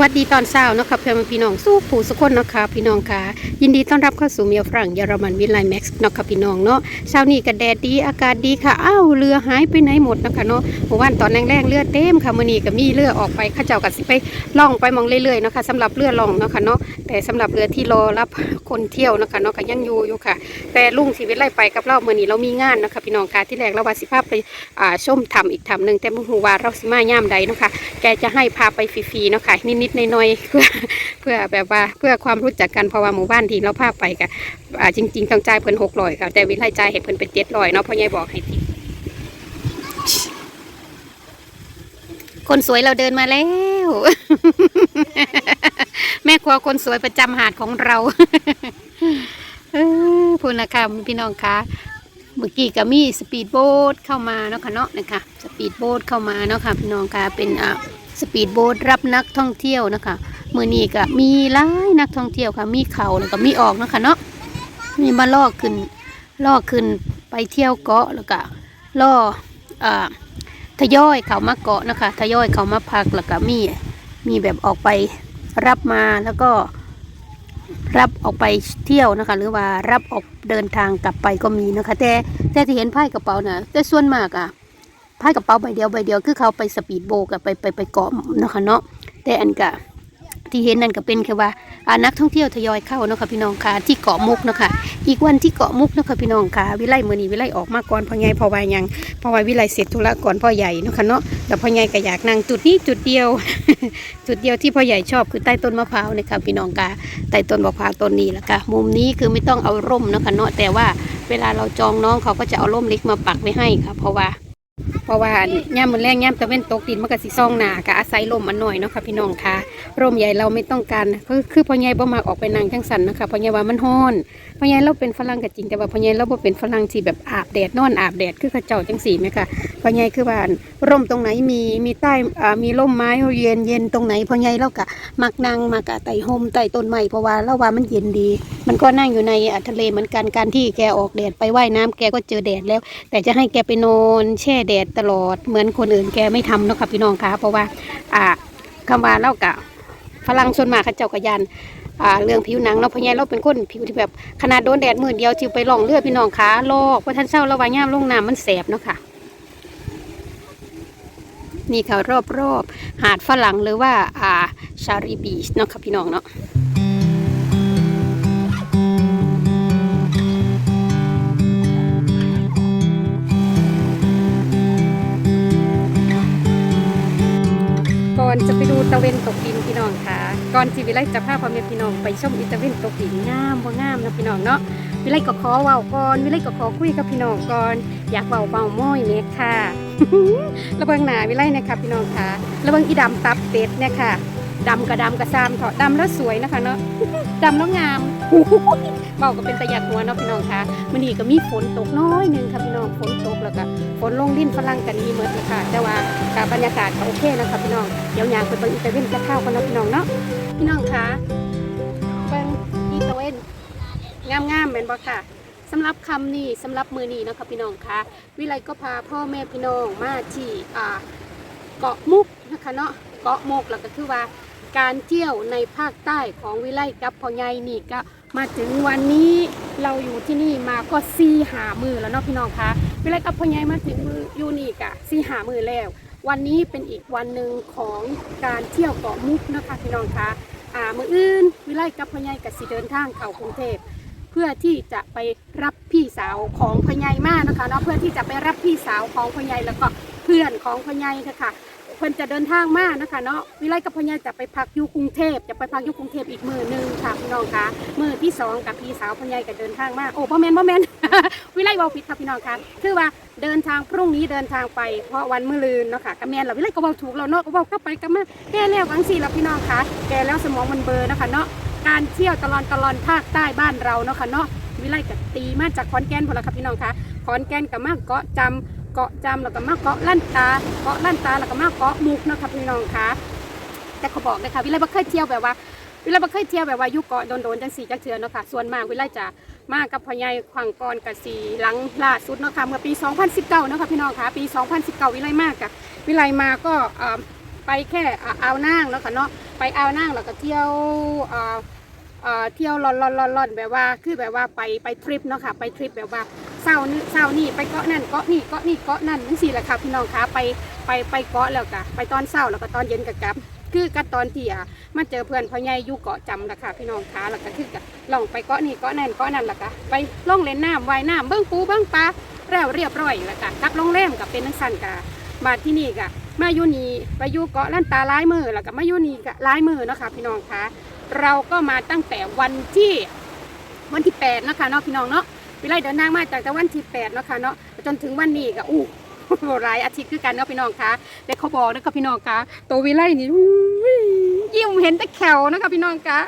วัสดีตอนเช้านะคะเพื่อนพี่น้องสู้ผู้สุคนนะคะพี่น้องค่ะ ยินดีต้อนรับเข้าสู่เมียฝรั่งเยอรมันวิไลแม็กซ์นะค่ะพี่น้องเนาะเช้านี้ก็แดดดีอากาศดีค่ะอ้าวเรือหายไปไหนหมดนะคะเนาะเมื่อวานตอนแรกๆเรือเต็มค่ะมื้อนี้ก็มีเรือออกไปข้าเจ้าก็สิไปล่องไปมองเรื่อยๆนะคะสำหรับเรือล่องนะคะเนาะแต่สำหรับเรือที่รอรับคนเที่ยวนะคะเนาะก็ยังอยู่อยู่ค่ะ แต่ลุงชีวิตไล่ไปกับเรามื้อนี้เรามีงานนะคะพี่น้องค่ะที่แรกเราว่าสิพาไปอ่าชมทำอีกทำหนึ่งแต่บ่ฮู้ว่าเราสิมาย่ามใดนะคะแกจะให้พาไปฟรีๆนะคะนิดๆหน่อยๆเพื่อเพื่อแบบว่าเพื่อความรู้จักกันเพราะว่าหมู่บ้านที่เราพาไปกับจริง ๆ ต้องจ่ายเพิ่นหกร้อยค่ะแต่วิไลจ่ายให้เพิ่นเป็นเจ็ดร้อยเนาะเพราะยายบอกให้ทิคนสวยเราเดินมาแล้ว แม่ครัวคนสวยประจำหาดของเราพูดนะคะพี่น้องคะเมื่อกี้ก็มีสปีดโบ๊ทเข้ามาเนาะค่ะเนาะนะคะสปีดโบ๊ทเข้ามาเนาะค่ะพี่น้องคะเป็นอ่า สปีดโบ๊ทรับนักท่องเที่ยวนะคะมือนี้ก็มีหลายนักท่องเที่ยวค่ะ มีเขาแล้วก็มีออกนะคะเนาะมีมาล่อขึ้นล่อขึ้นไปเที่ยวเกาะแล้วก็ล่ออ่าทยอยเขามาเกาะนะคะทยอยเขามาพักแล้วก็มีมีแบบออกไปรับมาแล้วก็รับออกไปเที่ยวนะคะ หรือว่ารับออกเดินทางกลับไปก็มีนะคะ แต่แต่ที่เห็นไพ่กระเป๋าน่ะแต่ส่วนมากอะ พายกระเป๋าใบเดียวใบเดียวคือเขาไปสปีดโบกอะไปไปไปเกาะเนาะค่ะเนาะแต่อันกะที่เห็นนั่นก็เป็นแค่ว่าอ่านักท่องเที่ยวทยอยเข้าเนาะค่ะพี่น้องค่ะที่เกาะมุกเนาะค่ะอีกวันที่เกาะมุกเนาะค่ะพี่น้องค่ะวิไลมือนี้วิไลออกมาก่อนพ่อใหญ่พ่อวายยังพ่อวายวิไลเสร็จธุระก่อนพ่อใหญ่เนาะค่ะเนาะแล้วพ่อใหญ่ก็อยากนั่งจุดนี้จุดเดียว จุดเดียวที่พ่อใหญ่ชอบคือใต้ต้นมะพร้าวเนี่ยค่ะพี่น้องค่ะใต้ต้นมะพร้าวต้นนี้แหละค่ะมุมนี้คือไม่ต้องเอาร่มเนาะค่ะเนาะแต่ว่าเวลาเราจองน้องเขาก็จะเอาร่มเล็กมาปักไว้ให้ค่ะเพราะว่า เพราะว่าย่ามมันแรงย่ามตะเว้นตกดินมันก็สิซ่องหนากะอาศัยลมมันหน่อยเนาะค่ะพี่น้องค่ะร่มใหญ่เราไม่ต้องการคือคือพ่อใหญ่บ่มากออกไปนั่งจังสันนะคะพ่อใหญ่ว่ามันฮ้อนพ่อใหญ่เราเป็นฝรั่งก็จริงแต่ว่าพ่อใหญ่เราบ่เป็นฝรั่งที่แบบอาบแดดนอนอาบแดดคือเขาเจ้าจังสีไหมคะพ่อใหญ่คือว่าร่มตรงไหนมีมีใต้อ่ามีร่มไม้เย็นเย็นตรงไหนพ่อใหญ่เราก็มักนั่งมากะไต่ห่มไต่ต้นไม้เพราะว่าเราว่ามันเย็นดี มันก็นั่งอยู่ในทะเลเหมือนกันการที่แกออกแดดไปว่ายน้ำแกก็เจอแดดแล้ว แต่จะให้แกไปนอนแช่แดดตลอดเหมือนคนอื่นแกไม่ทำเนาะค่ะพี่น้องคะเพราะว่าอ่าคำว่าเล่ากะฝรั่งส่วนมากเขาเจ้ากะยัน อ่าเรื่องผิวหนังเราะพญายเราเป็นคนผิวที่แบบขนาดโดนแดดมือเดียวจิวไปลองเลือดพี่น้องขาลอกว่าท่านเศร้าระวายย่ามลงน้ำมันแสบเนาะค่ะ นี่ค่ะรอบรอบๆหาดฝรั่งหรือว่าอ่าชารีบีชเนาะค่ะพี่น้องเนาะ ก่อนจะไปดูตะเวนตกดินพี่น้องค่ะ ก่อนที่วิไลจะพาพ่อแม่พี่น้องไปชมอีตะเวนตกดินงามว่างามนะพี่น้องเนาะวิไลก็ขอเว้าก่อนวิไลก็ขอคุยกับพี่น้องก่อนอยากเว้าเบาม้อยเนี่ยค่ะระเบิงหนาวิไลนะคะพี่น้องค่ะระเบิงอีดำตับเป็ดเนี่ยค่ะ ดำกับดำกับซามเถาะดำแล้วสวยนะคะเนาะ ดำแล้วงามเบาก็เป็นตะหยัดหัวเนาะพี่น้องคะมื้อนี้ก็มีฝนตกน้อยหนึงค่ะพี่น้องฝนตกแล้วก็ฝนลงลิ้นฝรั่งกันดีเหมือนค่ะแต่ว่ากับบรรยากาศก็โอเคนะคะพี่น้องเดี๋ยวยางไปเบิ่งอีตาเวนจะเข้ากันเนาะพี่น้องเนาะพี่น้องคะเบิ่งอีตาเวนงามๆเป็นบ่ค่ะสำหรับคำนี้สำหรับมือนี้นะคะพี่น้องคะวิไลก็พาพ่อแม่พี่น้องมาที่เกาะมุกนะคะเนาะเกาะมุกแล้วก็คือว่า การเที่ยวในภาคใต้ของวิไลกับพ่อใหญ่นี่ก็มาถึงวันนี้เราอยู่ที่นี่มาก็ซีหามือแล้วเนาะพี่น้องคะวิไลกับพ่อใหญ่มาถึงมือยูนี่กะซีหามือแล้ว วันนี้เป็นอีกวันหนึ่งของการเที่ยวเกาะมุกนะคะพี่น้องคะอ่ามืออื่นวิไลกับพ่อใหญ่กับสิเดินทางเข้ากรุงเทพเพื่อที่จะไปรับพี่สาวของพ่อใหญ่มากนะคะเนาะเพื่อที่จะไปรับพี่สาวของพ่อใหญ่แล้วก็เพื่อนของพ่อใหญ่นะคะ เพิ่นจะเดินทางมานะคะเนาะวิไลกับพญ่จะไปพักอยู่กรุงเทพจะไปพักอยู่กรุงเทพอีกมือหนึ่งค่ะพี่น้องคะมือที่สองกับพี่สาวพญ่ก็เดินทางมาโอ้พ่อแมนพ่อแมนวิไลเวาผิดค่ะพี่น้องคะคือว่าเดินทางพรุ่งนี้เดินทางไปเพราะวันมื้อลืนเนาะค่ะกับแมนเราวิไลก็เว้าถูกแล้วเนาะก็เว้ากลับไปกลับมาแก่แล้ววังสี่แล้วพี่น้องคะแก่แล้วสมองมันเบลอร์นะคะเนาะการเที่ยวตลอดตลอดภาคใต้บ้านเราเนาะค่ะเนาะวิไลกับตีมาจากขอนแก่นพอล้วค่ะพี่น้องคะขอนแก่นกับมาเกาะจำ เกาะจำแล้วก็มาเกาะลั่นตา เกาะลั่นตาแล้วก็มาเกาะมุกนะคะพี่น้องคะแต่เขาบอกนะคะวิไลบ่เคยเที่ยวแบบว่าวิไลบ่เคยเที่ยวแบบว่ายู่เกาะโดนๆจังสี่จักเทือเนาะค่ะส่วนมากวิไลจะมากับพ่อใหญ่ขวังกรกับสีหลังล่าสุดเนาะค่ะเมื่อปี 2019เนาะค่ะพี่น้องค่ะปี 2019 วิไลมากกะวิไลมาก็ไปแค่อาอ่าวนางเนาะค่ะเนาะไปอ่าวนางแล้วก็เที่ยว เอ่อเอ่อเที่ยวล่อนๆๆๆแบบว่าคือแบบว่าไปไปทริปเนาะค่ะไปทริปแบบว่าเศร้านี่เศร้านี่ไปเกาะนั่นเกาะนี่เกาะนี่เกาะนั่นนี่สิแหละค่ะพี่น้องคะไปไปไปเกาะแล้วก็ไปตอนเช้าแล้วก็ตอนเย็นก็กลับคือกันตอนที่อะมาเจอเพื่อนพ่อใหญ่อยู่เกาะจำนะคะพี่น้องคะแล้วก็คือกับลองไปเกาะนี่เกาะนั่นเกาะนั่นแล้วก็ไปล่องเล่นน้ำว่ายน้ำเบิ้งปูเบิ้งปลาแล้วเรียบร้อยแล้วก็กลับโรงแรมกับเป็นนักสันกะมาที่นี่กะมาอยู่นี่ไปอยู่เกาะลั่นตาลายมือแล้วก็มาอยู่นี่กะลายมือเนาะคะพี่น้องคะ เราก็มาตั้งแต่วันที่วันที่แปดนะคะเนาะพี่น้องเนาะวิไลเดินทางมาจากแต่วันที่แปดนะคะเนาะจนถึงวันนี้ก็อู้หลายอาทิตย์คือกันเนาะพี่น้องคะแต่เขาบอกนะคะพี่น้องคะตัววิไลนี่ยิ้มเห็นแต่แขวนะคะพี่น้องคะ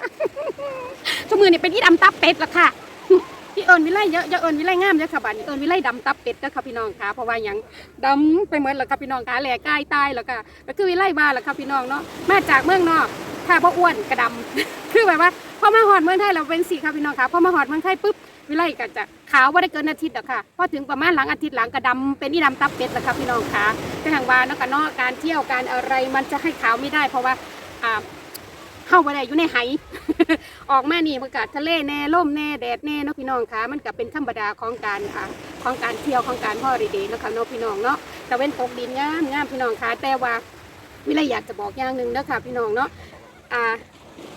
ชั่วมือนี่เป็นที่ดำตับเป็ดละค่ะที่เอิญวิไลเยอะเยอะเอิญวิไลงามเยอะค่ะบัดนี้เอิญวิไลดำตับเป็ดนะคะพี่น้องคะเพราะว่ายังดำไปเหมือนละค่ะพี่น้องคะแหล่กายตายแล้วก็ก็คือวิไลมาละค่ะพี่น้องเนาะมาจากเมืองนอก ถ้าบ่อ้วนกระดำ คือแบบว่าพอมาหอดเมืองไทยเราเป็นสีค่ะพี่น้องค่ะพอมาหอดเมืองไทยปุ๊บวิไลก็จะขาวว่าได้เกินอาทิตย์หรอะค่ะพอถึงประมาณหลังอาทิตย์หลังกระดำเป็นที่ดำตับเป็ดละค่ะพี่น้องค่ะแต่ทางบ้านนาะกันนาะการเที่ยวการอะไรมันจะให้ขาวไม่ได้ เพราะว่าอ่าเข้าไปได้อยู่ในไหออกมานี่มันก็ทะเลแน่ล่มแน่แดดแน่เนาะพี่น้องคะมันก็เป็นธรรมดาของการอ่าของการเที่ยวของการฮอลิเดย์นะค่ะเนาะพี่น้องเนาะแต่เว้นตกดินงามงามพี่น้องคะแต่ว่าวิไลอยากจะบอกอย่างหนึ่งนะค่ะพี่น้องเนาะ อ่า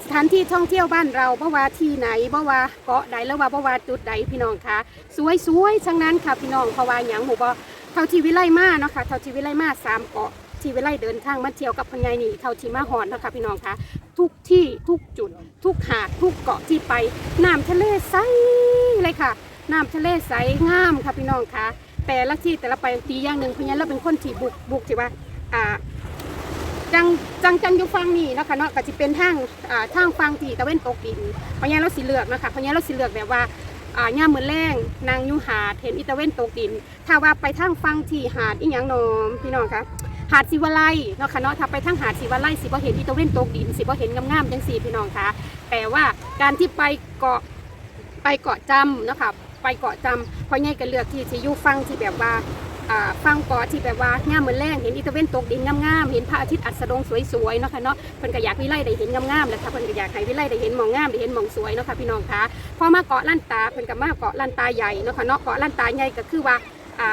สถานที่ท่องเที่ยวบ้านเราเพราะว่าที่ไหนเพราะว่าเกาะใดแล้วว่าเพราะว่าจุดใดพี่น้องคะสวยสวยๆทั้งนั้นค่ะพี่น้องเพราะว่าอย่างหูบอเท่าที่วิไลมาเนาะค่ะเท่าที่วิไลมาสามเกาะที่วิไลเดินทางมาเที่ยวกับพญายนี่เท่าที่มาหอนนะคะพี่น้องคะทุกที่ทุกจุด ทุกหาดทุกเกาะที่ไปน้ำทะเลใสเลยค่ะน้ำทะเลใสงามค่ะพี่น้องคะแต่ละที่แต่ละไปตีอย่างหนึ่งพญายเราเป็นคนที่บุกบุกที่ว่าอ่า จังจังจังอยู่ฟังนี่นะคะเนาะก็จะเป็นทางอ่าทางฟังที่ตะเว้นตกดินเพราะงั้นเราสิเลือกนะคะเพราะงั้นเราสิเลือกแบบว่าอ่าย่ามมือแรงนางยูหาดเห็นอีตะเว้นตกดิน ถ้าว่าไปทางฟังที่หาดอีหยังโนมพี่น้องคะหาดศิวไลเนาะค่ะเนาะถ้าไปทางหาดศิวไลสิบ่เห็นอีตะเว้นตกดินสิบ่เห็นงามๆจังสี่พี่น้องคะแต่ว่าการที่ไปเกาะไปเกาะจำเนาะค่ะไปเกาะจำเพราะงั้นก็เลือกที่จะอยู่ฟังที่แบบว่า ฟังกอที่แบบว่าง่ามเหมือนแรงเห็นอีตะเวนตกดินงามๆเห็นพระอาทิตย์อัสดงสวยๆเนาะค่ะเนาะเพิ่นก็อยากวิไลได้เห็นงามๆแหละค่ะเพิ่นก็อยากให้วิไลได้เห็นหมองงามได้เห็นหมองสวยเนาะค่ะพี่น้องคะพอมาเกาะลั่นตาเพิ่นก็มาเกาะลั่นตาใหญ่เนาะค่ะเนาะเกาะลั่นตาใหญ่ก็คือว่าอ่า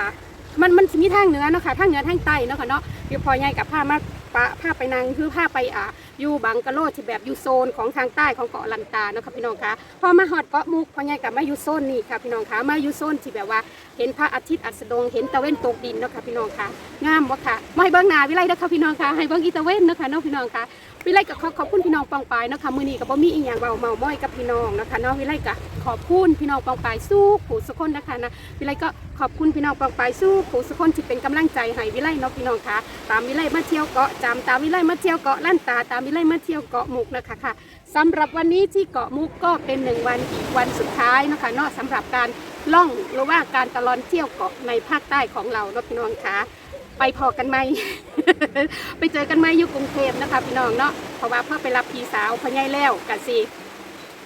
มันมันสิมีทางเหนือเนาะค่ะทางเหนือทางใต้เนาะค่ะเนาะเดี๋ยวพอใหญ่กับผ้ามา ปะผ้าไปนางคือผ้าไปอ่าอยู่บังกะโลที่แบบอยู่โซนของทางใต้ของเกาะลันตาเนาะค่ะพี่น้องคะพอมาฮอดเกาะมุกพอใหญ่กับมาอยู่โซนนี่ค่ะพี่น้องคะมาอยู่โซนที่แบบว่าเห็นพระอาทิตย์อัสดงเห็นตะเว้นตกดินเนาะค่ะพี่น้องคะงามบ่ค่ะมาให้เบิ่งนาวิไลเด้อค่ะพี่น้องคะให้เบิ่งอีตะเว้นเนาะค่ะเนาะพี่น้องคะวิไลก็ขอขอบคุณพี่น้องปองปายเนาะค่ะมือนี้ก็บ่มีอีหยังเว้าเมาม้อยกับพี่น้องนะคะเนาะวิไลก็ขอบคุณพี่น้องปองปายสู้ผู้สุคนนะคะนะวิไลก็ขอบคุณพี่น้องปองปายสู้ผู้สุคนที่เป็นกำลังใจให้วิไลเนาะพี่น้องคะตามวิไลมาเที่ยวเกาะจำตามวิไลมาเที่ยวเกาะลั่นตา ตามวิไลมาเที่ยวเกาะมุกนะคะค่ะสำหรับวันนี้ที่เกาะมุกก็เป็นหนึ่งวันอีกวันสุดท้ายนะคะเนาะสำหรับการล่องหรือว่าการตลอดเที่ยวเกาะในภาคใต้ของเราเนาะพี่น้องคะไปพอกันไหม ไปเจอกันไหมอยู่กรุงเทพนะคะพี่น้องเนาะเพราะว่าเพื่อไปรับพี่สาวพอใหญายแล้วกันสิ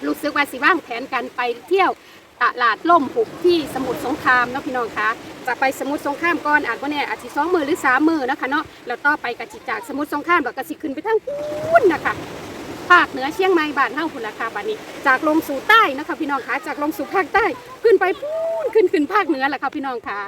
รู้สึกว่าสิว่างแผนกันไปเที่ยว ตลาดล่มหุบที่สมุทรสงครามเนาะพี่น้องคะจะไปสมุทรสงครามก่อนอาจว่าเนี่ยอาจจะสองมือหรือสามมือนะคะเนาะแล้วต่อไปกระจิจากสมุทรสงครามแล้วก็สิขึ้นไปทางพูนนะคะ ภาคเหนือเชียงใหม่บ้านเฮาพุ่นละค่ะบัดนี้ จากลงสู่ใต้นะคะพี่น้องคะจากลงสู่ภาคใต้ขึ้นไปพูนขึ้นขึ้นภาคเหนือแหละค่ะพี่น้องค่ะ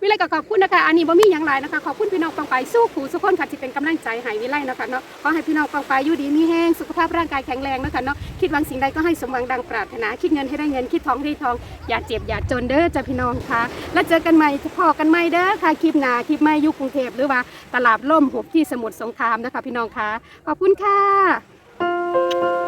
วิไลก็ขอบคุณนะคะอันนี้บ่มีหยังหลนะคะขอบคุณพี่น้องปังไปสู้ขู่สุขคนค่ะที่เป็นกำลังใจให้วิไลนะคะเนาะขอให้พี่น้องปังไปอยู่ดีมีแห้งสุขภาพร่างกายแข็งแรงนะคะเนาะคิดหวังสิ่งใดก็ให้สมหวังดังปรารถนาคิดเงินให้ได้เงินคิดทองให้ได้ทอง อย่าเจ็บอย่าจนเด้อจ้ะพี่น้องค่ะ แล้วเจอกันใหม่พอกันใหม่เด้อค่ะคลิปหน้าคลิปใหม่อยู่กรุงเทพหรือว่าตลาดล่มหุบที่สมุทรสงครามนะคะพี่น้องค่ะขอบคุณค่ะ Thank you.